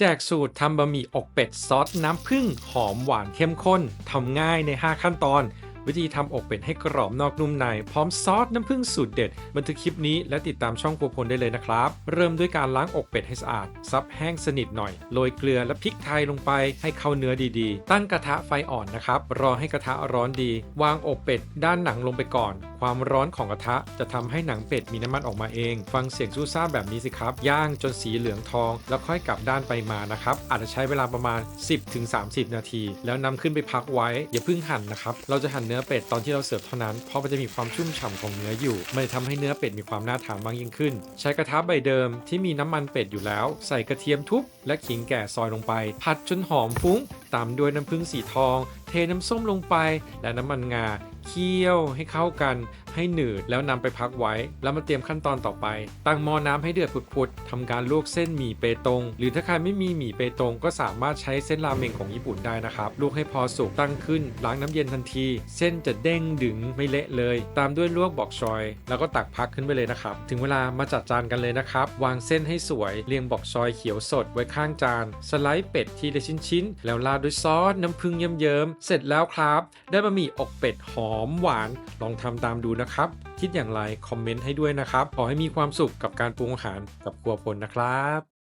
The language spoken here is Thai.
แจกสูตรทำบะหมี่อกเป็ดซอสน้ำผึ้งหอมหวานเข้มข้นทำง่ายใน 5 ขั้นตอน วิธีทำอกเป็ดให้กรอบนอกนุ่มใน พร้อมซอสน้ำผึ้งสูตรเด็ด บันทึกคลิปนี้และติดตามช่องครัวพลได้เลยนะครับ เริ่มด้วยการล้างอกเป็ดให้สะอาด ซับแห้งสนิทหน่อย โรยเกลือและพริกไทยลงไปให้เข้าเนื้อดีๆ ตั้งกระทะไฟอ่อนนะครับ รอให้กระทะร้อนดี วางอกเป็ดด้านหนังลงไปก่อนความร้อนของกระทะจะทำให้หนังเป็ดมีน้ำมันออกมาเอง ฟังเสียงซู่ซ่าแบบนี้สิครับ ย่างจนสีเหลืองทอง แล้วค่อยกลับด้านไปมานะครับ อาจจะใช้เวลาประมาณ 10-30 นาที แล้วนำขึ้นไปพักไว้ อย่าเพิ่งหั่นนะครับ เราจะหั่นเนื้อเป็ดตอนที่เราเสิร์ฟเท่านั้น เพราะมันจะมีความชุ่มฉ่ำของเนื้ออยู่ มันจะทำให้เนื้อเป็ดมีความน่าทานมากยิ่งขึ้น ใช้กระทะใบเดิมที่มีน้ำมันเป็ดอยู่แล้ว ใส่กระเทียมทุบและขิงแก่ซอยลงไป ผัดจนหอมฟุ้ง ตามด้วยน้ำผึ้งสีทอง เทน้ำส้มลงไป และน้ำมันงา เคี่ยวให้เข้ากันให้หนืดแล้วนำไปพักไว้ แล้วมาเตรียมขั้นตอนต่อไป ตั้งหม้อน้ำให้เดือดพุดๆทำการลวกเส้นหมี่เปตง หรือถ้าใครไม่มีหมี่เปตง ก็สามารถใช้เส้นราเมงของญี่ปุ่นได้นะครับลวกให้พอสุกตั้งขึ้นล้างน้ำเย็นทันที เส้นจะเด้งดึงไม่เละเลย ตามด้วยลวกบอกชอย แล้วก็ตักพักขึ้นไปเลยนะครับ ถึงเวลามาจัดจานกันเลยนะครับ วางเส้นให้สวยเรียงบอกชอยเขียวสดไว้ข้างจาน สไลด์เป็ดทีละชิ้นๆแล้วราดด้วยซอสน้ำผึ้งเยิ้มๆเสร็จแล้วครับ ได้บะหมี่อกเป็ดหอมอมหวาน ลองทำตามดูนะครับ คิดอย่างไรคอมเมนต์ให้ด้วยนะครับ ขอให้มีความสุขกับการปรุงอาหารกับครัวพลนะครับ